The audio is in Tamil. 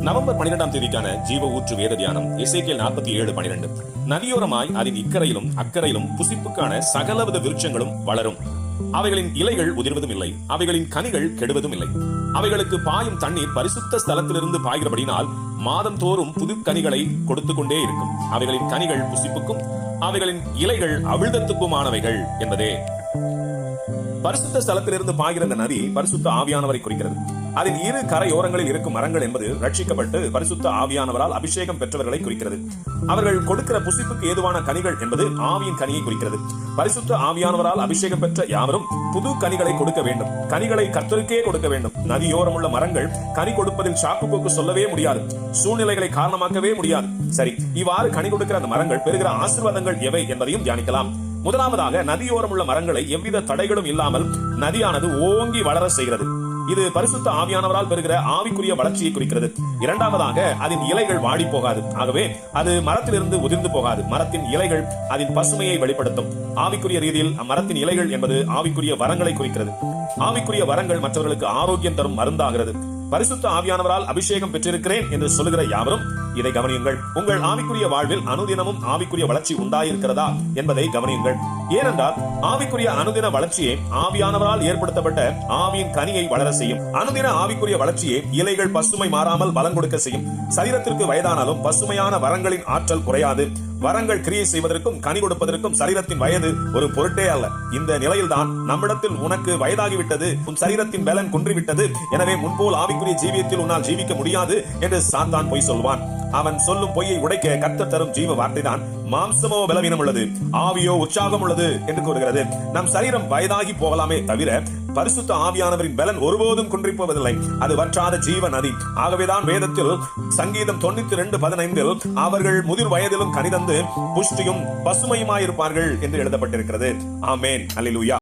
நவம்பர் பனிரெண்டாம் தேதிக்கான ஜீவ ஊற்று வேத தியானம் இசைக்கியல் நாற்பத்தி ஏழு பனிரெண்டு. நதியோரமாய் அதன் இக்கரையிலும் அக்கறையிலும் புசிப்புக்கான சகலவித விருட்சங்களும் வளரும். அவைகளின் இலைகள் உதிர்வதும் இல்லை அவைகளின் கனிகள் கெடுவதும் இல்லை அவைகளுக்கு பாயும் தண்ணீர் பரிசுத்த ஸ்தலத்திலிருந்து பாய்கிறபடினால் மாதம் தோறும் புது கனிகளை கொடுத்து கொண்டே இருக்கும். அவைகளின் கனிகள் புசிப்புக்கும் அவைகளின் இலைகள் அவிழ்தத்துக்குமானவைகள் என்பதே. பரிசுத்த ஸ்தலத்திலிருந்து பாய்கிற இந்த நதி பரிசுத்த ஆவியானவரை குறிக்கிறது. அதன் இரு கரையோரங்களில் இருக்கும் மரங்கள் என்பது ரட்சிக்கப்பட்டு பரிசுத்த ஆவியானவரால் அபிஷேகம் பெற்றவர்களை குறிக்கிறது. அவர்கள் கொடுக்கிற புசிப்புக்கு ஏதுவான கனிகள் என்பது ஆவியின் கனியை குறிக்கிறது. பரிசுத்த ஆவியானவரால் அபிஷேகம் பெற்ற யாவரும் புது கனிகளை கொடுக்க வேண்டும். கனிகளை கத்தருக்கே கொடுக்க வேண்டும். நதியோரம் உள்ள மரங்கள் கனி கொடுப்பதில் சாக்கு போக்கு சொல்லவே முடியாது. சூழ்நிலைகளை காரணமாக்கவே முடியாது. சரி இவ்வாறு கனி கொடுக்கிற அந்த மரங்கள் பெறுகிற ஆசிர்வாதங்கள் எவை என்பதையும் தியானிக்கலாம். முதலாவதாக நதியோரம் உள்ள மரங்களை எவ்வித தடைகளும் இல்லாமல் நதியானது ஓங்கி வளர செய்கிறது. இது பரிசுத்த ஆவியானவரால் பெறுகிற ஆவிக்குரிய வளர்ச்சியை குறிக்கிறது. இரண்டாவதாக அதன் இலைகள் வாடி போகாது. ஆகவே அது மரத்திலிருந்து உதிர்ந்து போகாது. மரத்தின் இலைகள் அதன் பசுமையை வெளிப்படுத்தும். ஆவிக்குரிய ரீதியில் அம்மரத்தின் இலைகள் என்பது ஆவிக்குரிய வரங்களை குறிக்கிறது. ஆவிக்குரிய வரங்கள் மற்றவர்களுக்கு ஆரோக்கியம் தரும் மருந்தாகிறது. பரிசுத்த ஆவியானவரால் அபிஷேகம் பெற்றிருக்கிறேன் என்று சொல்லுகிற யாவரும் இதை கவனியுங்கள். உங்கள் ஆவிக்குரிய வாழ்வில் அனுதினமும் ஆவிக்குரிய வளர்ச்சி உண்டாயிருக்கிறதா என்பதை கவனியுங்கள். ஏனென்றால் ஆவிக்குரிய அனுதின வளர்ச்சியே ஆவியானவரால் ஏற்படுத்தப்பட்ட ஆவியின் கனியை வளர செய்யும். அனுதின ஆவிக்குரிய வளர்ச்சியே இலைகள் பசுமை மாறாமல் பலன் கொடுக்க செய்யும். சரீரத்திற்கு வயதானாலும் பசுமையான வரங்களின் ஆற்றல் குறையாது. வரங்கள் கிரியை செய்வதற்கும் கனி கொடுப்பதற்கும் சரீரத்தின் வயது ஒரு பொருட்டே அல்ல. இந்த நிலையில்தான் நம்மிடத்தில் உனக்கு வயதாகிவிட்டது உன் சரீரத்தின் பலன் குன்றிவிட்டது. எனவே முன்போல் ஆவிக்குரிய ஜீவியத்தில் உன்னால் ஜீவிக்க முடியாது என்று சாத்தான் பொய் சொல்வான். அவன் சொல்லும் பொய்யை உடைக்க கத்த தரும் ஜீவ வார்த்தைதான். மாம்சமோ பலவீனம் உள்ளது. ஆவியோ உற்சாகம் உள்ளது என்று கூறுகிறது. நம் சரீரம் வயதாகி போகலாமே தவிர பரிசுத்த ஆவியானவரின் பலன் ஒருபோதும் குன்றி போவதில்லை அது வற்றாத ஜீவ நதி. ஆகவேதான் வேதத்தில் சங்கீதம் தொண்ணூத்தி ரெண்டு பதினைந்தில் அவர்கள் முதிர் வயதிலும் கனிதந்து புஷ்டியும் பசுமையுமாயிருப்பார்கள் என்று எழுதப்பட்டிருக்கிறது. ஆமேன். அல்லேலூயா